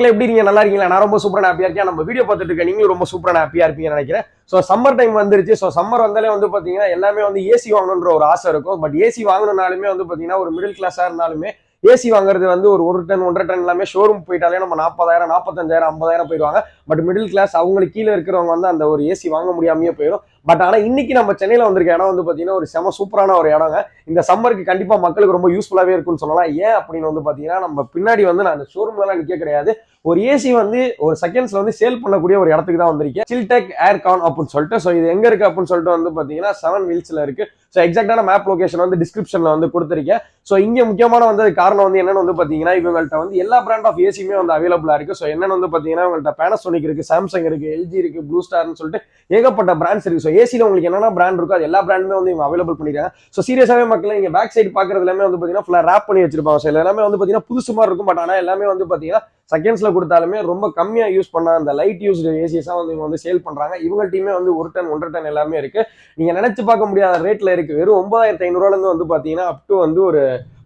மக்களே எப்படி நீங்க நல்லா இருக்கீங்களா? நான் ரொம்ப சூப்பரான ஹாப்பியா இருக்கேன். நம்ம வீடியோ பார்த்துட்டு இருக்க நீங்களும் ரொம்ப சூப்பரான ஹாப்பியா இருப்பீங்கன்னு நினைக்கிறேன். ஸோ சம்மர் டைம் வந்துருச்சு. ஸோ சம்மர் வந்தாலே வந்து பாத்தீங்கன்னா எல்லாமே வந்து ஏசி வாங்கணுன்ற ஒரு ஆசை இருக்கும். பட் ஏசி வாங்கணும்னாலுமே வந்து பாத்தீங்கன்னா ஒரு மிடில் கிளாஸா இருந்தாலுமே ஏசி வாங்குறது வந்து ஒரு ஒரு டன் ஒன்றரை டன் எல்லாமே ஷோரூம் போயிட்டாலே நம்ம நாற்பதாயிரம் நாற்பத்தஞ்சாயிரம் ஐம்பதாயிரம் போயிடுவாங்க. பட் மிடில் கிளாஸ் அவங்களுக்கு கீழே இருக்கிறவங்க வந்து அந்த ஒரு ஏசி வாங்க முடியாமையே போயிடும். பட் ஆனால் இன்னைக்கு நம்ம சென்னையில் வந்திருக்க இடம் வந்து பார்த்தீங்கன்னா ஒரு செம சூப்பரான ஒரு இடங்க. இந்த சம்மருக்கு கண்டிப்பாக மக்களுக்கு ரொம்ப யூஸ்ஃபுல்லாகவே இருக்கும்னு சொல்லலாம். ஏன் அப்படின்னு வந்து பார்த்தீங்கன்னா நம்ம பின்னாடி வந்து நான் அந்த ஷோரூம்லலாம் நிற்க கிடையாது. ஒரு ஏசி வந்து ஒரு செகண்ட்ஸ்ல வந்து சேல் பண்ணக்கூடிய ஒரு இடத்துக்கு தான் வந்திருக்கேன். சில்டெக் ஏர்கான் அப்படின்னு சொல்லிட்டு ஸோ இது எங்க இருக்கு அப்படின்னு சொல்லிட்டு வந்து பார்த்தீங்கன்னா செவன் வீல்ஸ்ல இருக்கு. ஸோ எக்ஸாக்டான மேப் லொகேஷன் வந்து டிஸ்கிரிப்ஷனில் வந்து கொடுத்துருக்கேன். ஸோ இங்கே முக்கியமான வந்து காரணம் வந்து என்னன்னு வந்து பார்த்தீங்கன்னா இவங்கள்ட்ட வந்து எல்லா பிராண்ட் ஆஃப் ஏசியுமே வந்து அவைலபிளா இருக்கு. ஸோ என்னென்னு வந்து பார்த்தீங்கன்னா இவங்கள்ட்ட பேனசோனிக் இருக்கு சாம்சங் இருக்கு எல்ஜி இருக்கு ப்ளூ ஸ்டார்னு சொல்லிட்டு ஏகப்பட்ட பிராண்ட்ஸ் இருக்குது ஸோ ஏசியில் உங்களுக்கு என்னென்ன பிராண்ட் இருக்கோ அது எல்லா பிராண்டுமே வந்து இவங்க அவைலபிள் பண்ணிருக்காங்க. ஸோ சீரியஸாகவே மக்கள் இங்க பேக் சைடு பார்க்குறது எல்லாமே வந்து பார்த்தீங்கன்னா ஃபுல்லாக ரேப் பண்ணி வச்சிருப்பாங்க. ஸோ எல்லாமே வந்து பார்த்தீங்கன்னா புதுசு மாதிரி இருக்கும். பட் ஆனால் எல்லாமே வந்து பார்த்தீங்கன்னா செகண்ட்ஸ்ல கொடுத்தாலுமே ரொம்ப கம்மியாக யூஸ் பண்ண அந்த லைட் யூஸ் ஏசிஸா வந்து இவங்க வந்து சேல் பண்ணுறாங்க இவங்க டீமே வந்து ஒரு டன் ஒன்றரை டன் எல்லாமே இருக்கு. நீங்க நினைச்சு பார்க்க முடியாத ரேட்ல இருக்கு. வெறும் ஒன்பதாயிரத்தி ஐநூறுவாலேருந்து வந்து பார்த்தீங்கன்னா அப் டு வந்து ஒரு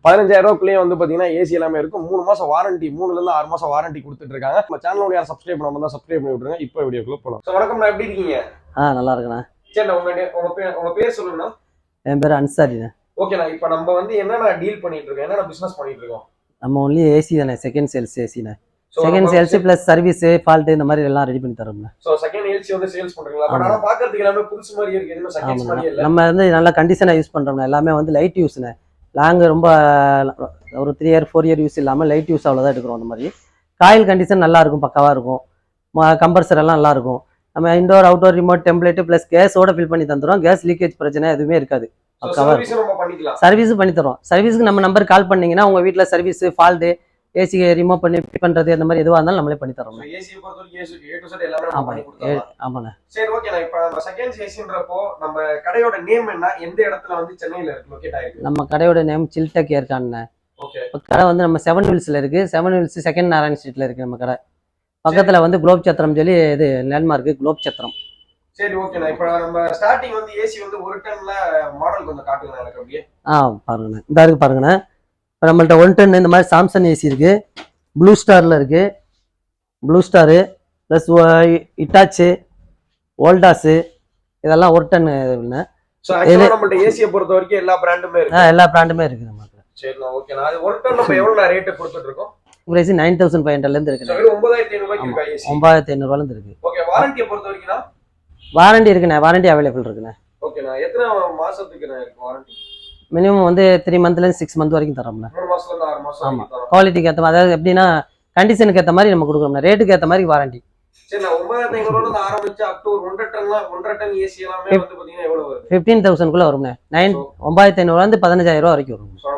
பதினஞ்சாயிரம் வந்து பார்த்தீங்கன்னா ஏசி எல்லாமே இருக்கும் மூணு மாசம் வாரண்டி மூணுலேருந்து ஆறு மாதம் வாரண்டி கொடுத்துட்டு இருக்காங்க. நம்ம சேனலோட யாரும் சப்ஸ்கிரைப் பண்ணாமல் தான் சப்ஸ்கிரைப் பண்ணி விட்டுருங்க. இப்போ வீடியோக்குள்ளே போகலாம் ஸோ வணக்கம் நான் எப்படி இருக்கீங்க? ஆ நல்லா இருக்கேன் சரி நான் உங்க name- உங்க பேர் உங்க பேர் சொல்லுங்கண்ணா என் பேர் அன்சாரிண்ணே ஓகேண்ணா இப்போ நம்ம வந்து என்னென்ன டீல் பண்ணிட்டு இருக்கோம்? என்னென்ன பிசினஸ் பண்ணிட்டு இருக்கோம்? நம்ம ஒன்லி ஏசி தானே second sales ஏசிண்ணே second sales plus service fault இந்த மாதிரி எல்லாம் ரெடி பண்ணி தரோம்ண்ணே ஸோ செகண்ட் ஏசி வந்து சேல்ஸ் பண்றீங்களா? பட் ஆமா. ஆனா பாக்குறதுக்கு எல்லாமே புதுசு மாதிரி இருக்கு. எதுவுமே செகண்ட்ஸ் ஆமாண்ணா மாதிரி இல்ல. நம்ம வந்து நல்ல கண்டிஷனாக யூஸ் பண்ணுறோம்ண்ணே எல்லாமே வந்து லைட் யூஸ்ண்ணே லாங்கு ரொம்ப ஒரு three year four year use இல்லாமல் லைட் யூஸ் அவ்வளோதான் எடுக்கிறோம் அந்த மாதிரி. காயில் கண்டிஷன் நல்லா இருக்கும் பக்காவாக இருக்கும். கம்பர்சர் எல்லாம் நல்லா இருக்கும். நம்ம indoor outdoor remote template plus கேஸோட ஃபில் பண்ணி தந்துடும் கேஸ் லீக்கேஜ் பிரச்சனை எதுவுமே இருக்காது. பண்ணிக்கலாம். சர்வீஸும் பண்ணி தரோம் சர்வீஸுக்கு நம்ம நம்பர் கால் பண்ணீங்கன்னா உங்கள் வீட்டில் சர்வீஸ் ஃபால்ட்டு ஏசி ரிமூவ் பண்ணி fit பண்றது அந்த மாதிரி எதுவாக இருந்தாலும் நம்மளே பண்ணி தரோம் ஏசியை பொறுத்த வரைக்கும் ஏசி ஏ டு செட் எல்லாமே நம்ம ஆமா. பண்ணி ஏ- கொடுத்துடலாம். ஆமாண்ணே. சரி ஓகே நான் இப்போ செகண்ட்ஸ் ஏசின்றப்போ நம்ம கடையோட நேம் என்ன? எந்த இடத்துல வந்து சென்னையில இருக்கு? லொகேட் ஆயிருக்கு. நம்ம கடையோட நேம் சில்டெக் இப்போ கடை வந்து நம்ம செவன் ஹில்ஸில் இருக்கு. செவன் ஹில்ஸ் செகண்ட் நாராயண் ஸ்ட்ரீட்ல இருக்கு நம்ம கடை. பக்கத்தில் வந்து குலோப் சத்திரம் சொல்லி இது லேண்ட்மார்க்கு குலோப் சத்திரம் சரி ஓகே நான் இப்போ நம்ம ஸ்டார்டிங் வந்து ஏசி வந்து ஒரு டன்ல மாடல் கொஞ்சம் காட்டுங்க எனக்கு அப்படியே. ஆ பாருங்கண்ணே. இந்த இருக்கு பாருங்கண்ணே. இப்போ நம்மள்ட்ட ஒன் டென் இந்த மாதிரி சாம்சங் ஏசி இருக்கு. ப்ளூ ஸ்டாரில் இருக்கு. ப்ளூ ஸ்டாரு ப்ளஸ் இட்டாச்சு ஓல்டாஸு இதெல்லாம் ஒரு டன் இதுண்ணே ஸோ நம்மள்ட்ட ஏசியை பொறுத்த வரைக்கும் எல்லா பிராண்டுமே இருக்கு. எல்லா பிராண்டுமே இருக்குது நமக்கு சரி நான் ஓகே நான் அது ஒரு டன் நம்ம எவ்வளவு ரேட்டு கொடுத்துட்டு இருக்கோம்? ப்ரைஸ் நைன் தௌசண்ட் ஃபைவ் ஹண்ட்ரட்லேருந்து. இருக்கா. ஒன்பதாயிரத்தி ஐநூறுவாலேருந்து இருக்கு வாரண்டி இருக்குண்ணே வாரண்டி அவைலபிள் இருக்குண்ணே. மினிமம் வந்து த்ரீ மந்த்லேருந்து சிக்ஸ் மந்த் வரைக்கும் தரோம்ண்ணே. மூணு மாசத்துல இருந்து ஆறு மாசம் ஆமா. வரைக்கும் தரோம். குவாலிட்டிக்கு ஏற்ற மாதிரி அதாவது எப்படின்னா கண்டிஷனுக்கு ஏற்ற மாதிரி நம்ம கொடுக்குறோம்ண்ணே ரேட்டுக்கு ஏற்ற மாதிரி வாரண்டி ஃபிஃப்டீன் தௌசண்ட்குள்ளே வரும்ண்ணே. நைன் ஒன்பதாயிரத்தி ஐநூறுலேருந்து பதினஞ்சாயிரம் ரூபா வரைக்கும் வரும்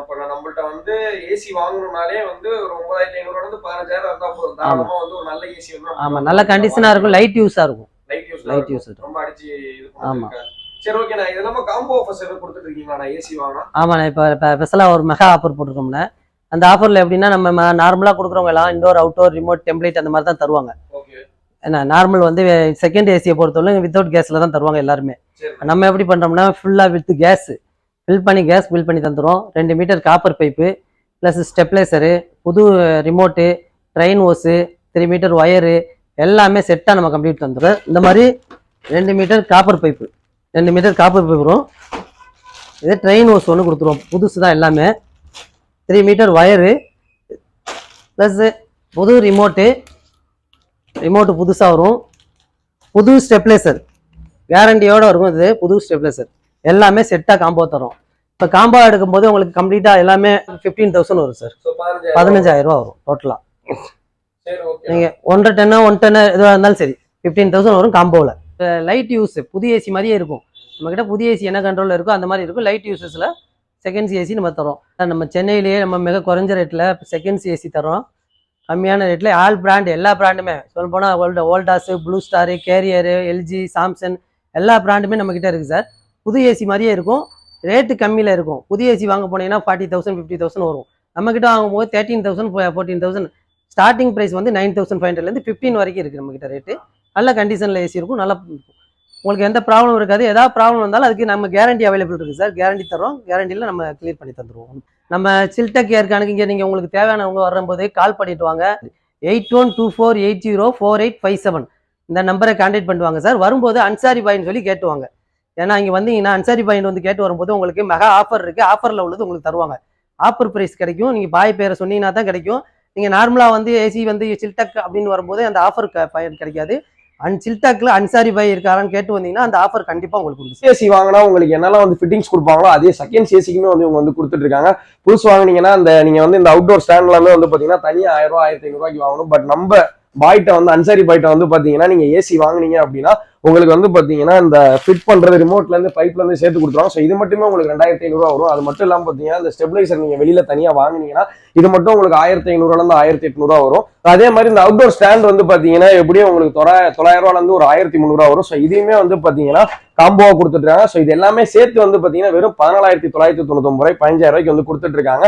வந்து ஏசி வாங்கணும்னாலே வந்து ஒரு ஒன்பதாயிரத்தி ஐநூறுல இருந்து பதினஞ்சாயிரம் இருந்தா போதும். தாராளமா வந்து ஒரு நல்ல ஏசி வந்து ஆமாம் நல்ல கண்டிஷனாக இருக்கும் லைட் யூஸாக இருக்கும். லைட் யூஸ் லைட் யூஸ் ரொம்ப அடிச்சு இது ஆமா. சரி ஓகே நான் இது இல்லாம காம்போ ஆஃபர்ஸ் எதுவும் கொடுத்துட்டு இருக்கீங்களா நான் ஏசி வாங்கினா ஆமாண்ணே இப்போ இப்போ ஸ்பெஷலாக ஒரு மெகா ஆஃபர் போட்டிருக்கோம்ண்ணே. அந்த ஆஃபரில் எப்படின்னா நம்ம நார்மலாக கொடுக்குறவங்க எல்லாம் இண்டோர் அவுட்டோர் ரிமோட் டெம்ப்ளேட் அந்த மாதிரி தான் தருவாங்க. ஏன்னா நார்மல் வந்து செகண்ட் ஏசியை பொறுத்தவரை வித்தவுட் கேஸில் தான் தருவாங்க எல்லாருமே. நம்ம எப்படி பண்ணுறோம்னா ஃபுல்லாக வித் கேஸ் ஃபில் பண்ணி கேஸ் ஃபில் பண்ணி தந்துடும் ரெண்டு metre copper pipe plus stabiliser புது remote drain hose three metre wire எல்லாமே செட்டாக நம்ம கம்ப்ளீட் தந்துடும் இந்த மாதிரி ரெண்டு மீட்டர் காப்பர் பைப்பு ரெண்டு மீட்டர் காப்பர் பைப் வரும். இது ட்ரெயின் ஓஸ் ஒன்று கொடுத்துருவோம். புதுசு தான் எல்லாமே. த்ரீ மீட்டர் ஒயரு ப்ளஸ்ஸு புது ரிமோட்டு ரிமோட்டு புதுசாக வரும். புது ஸ்டெப்லைசர் கேரண்டியோடு இருக்கும் இது புது ஸ்டெப்லைசர் எல்லாமே செட்டாக காம்போ தரும் இப்போ காம்போ எடுக்கும்போது உங்களுக்கு கம்ப்ளீட்டாக எல்லாமே ஃபிஃப்டீன் தௌசண்ட் வரும் சார் பதினஞ்சாயிரம் ரூபா வரும் டோட்டலாக நீங்கள் ஒன்றரை டென்னு ஒன் டென்னு எதுவாக இருந்தாலும் சரி ஃபிஃப்டீன் தௌசண்ட் வரும் காம்போவில் லைட் யூஸ் புது ஏசி மாதிரியே இருக்கும். நம்மக்கிட்ட புதிய ஏசி என்ன கண்ட்ரோலில் இருக்கோ அந்த மாதிரி இருக்கும். லைட் யூசஸில் செகண்ட்ஸ் ஏசி நம்ம தரோம். நம்ம சென்னையிலேயே நம்ம மிக குறைஞ்ச ரேட்டில் செகண்ட்ஸ் ஏசி தரோம். கம்மியான ரேட்டில் ஆல் பிராண்ட் எல்லா பிராண்டுமே சொல்ல போனால் old Voltas blue star carrier LG Samsung எல்லா பிராண்டுமே நம்மக்கிட்ட இருக்குது சார் புது ஏசி மாதிரியே இருக்கும். ரேட்டு கம்மியில் இருக்கும். புதிய ஏசி வாங்க போனீங்கன்னா ஃபார்ட்டி தௌசண்ட் ஃபிஃப்டி தௌசண்ட் வரும். நம்மக்கிட்ட வாங்கும்போது thirteen thousand fourteen thousand starting price வந்து நைன் தௌசண்ட் ஃபைவ் ஹண்ட்ரட்லேருந்து ஃபிஃப்டின் வரைக்கும் இருக்குது நம்மக்கிட்ட ரேட்டு நல்ல கண்டிஷனில் ஏசி இருக்கும் நல்லா இருக்கும் உங்களுக்கு எந்த ப்ராப்ளம் இருக்காது. ஏதாவது ப்ராப்ளம் வந்தாலும் அதுக்கு நம்ம கேரண்டி அவைலபிள் இருக்குது சார். கேரண்டி தரோம் கேரண்டியில் நம்ம கிளியர் பண்ணி தந்துருவோம். நம்ம சில்டெக் ஏற்கானுக்கு இங்கே நீங்கள் உங்களுக்கு தேவையானவங்க வரும்போது கால் பண்ணிட்டு வாங்க. Eight one two four eight zero four eight five seven இந்த நம்பரை கான்டாக்ட் பண்ணுவாங்க சார். வரும்போது அன்சாரி பாயின்னு சொல்லி கேட்டுவாங்க ஏன்னா இங்கே வந்தீங்கன்னா அன்சாரி பாயிண்ட் வந்து கேட்டு வரும்போது உங்களுக்கு மெகா ஆஃபர் இருக்குது ஆஃபரில் உள்ளது உங்களுக்கு தருவாங்க. ஆஃபர் ப்ரைஸ் கிடைக்கும். நீங்கள் பாய் பேரை சொன்னீங்கன்னா தான் கிடைக்கும். நீங்கள் நார்மலாக வந்து ஏசி வந்து சில்டக் அப்படின்னு வரும்போது அந்த ஆஃபர் பயன் கிடைக்காது. அன் சில்டக்கில் அன்சாரி பாய் இருக்காரான்னு கேட்டு வந்தீங்கன்னா அந்த ஆஃபர் கண்டிப்பாக உங்களுக்கு உண்டு ஏசி வாங்கினா உங்களுக்கு என்னெல்லாம் வந்து ஃபிட்டிங்ஸ் கொடுப்பாங்களோ அதே செகண்ட் ஏசிக்குமே வந்து இவங்க வந்து கொடுத்துட்டு இருக்காங்க. புதுசு வாங்கினீங்கன்னா அந்த நீங்கள் வந்து இந்த அவுட்டோர் ஸ்டாண்ட் எல்லாமே வந்து பார்த்தீங்கன்னா தனியாக ஆயிரம் ரூபாய் ஆயிரத்தி ஐநூறுரூவாய்க்கு வாங்கணும். பட் நம்ம பாய்ட்ட வந்து அன்சாரி பாய்ட்ட வந்து பார்த்தீங்கன்னா நீங்கள் ஏசி வாங்குனீங்க அப்படின்னா உங்களுக்கு வந்து பார்த்தீங்கன்னா இந்த ஃபிட் பண்ணுறது ரிமோட்லேருந்து பைப்லேருந்து சேர்த்து கொடுத்துருவாங்க. ஸோ இது மட்டுமே உங்களுக்கு ரெண்டாயிரத்தி ஐநூறுரூவா வரும். அது மட்டும் இல்லாமல் பார்த்தீங்கன்னா இந்த ஸ்டெபிலைசர் நீங்கள் வெளியில் தனியாக வாங்குனீங்கன்னா இது மட்டும் உங்களுக்கு ஆயிரத்தி ஐநூறுவாலேருந்து ஆயிரத்தி எட்நூறுவா வரும். அதே மாதிரி இந்த அவுட்டோர் ஸ்டாண்ட் வந்து பார்த்தீங்கன்னா எப்படியும் உங்களுக்கு தொள்ளாயிரம் தொள்ளாயிரம் ஒரு ஆயிரத்தி முந்நூறுவா வரும். ஸோ இதையுமே வந்து பார்த்தீங்கன்னா காம்போவாக கொடுத்துட்ருக்காங்க ஸோ இது எல்லாமே சேர்த்து வந்து பார்த்தீங்கன்னா வெறும் பதினாலாயிரத்தி தொள்ளாயிரத்தி தொண்ணூத்தொம்பது ரூபாய் பதினஞ்சாயிரம் ரூபாய்க்கு வந்து கொடுத்துட்டு இருக்காங்க.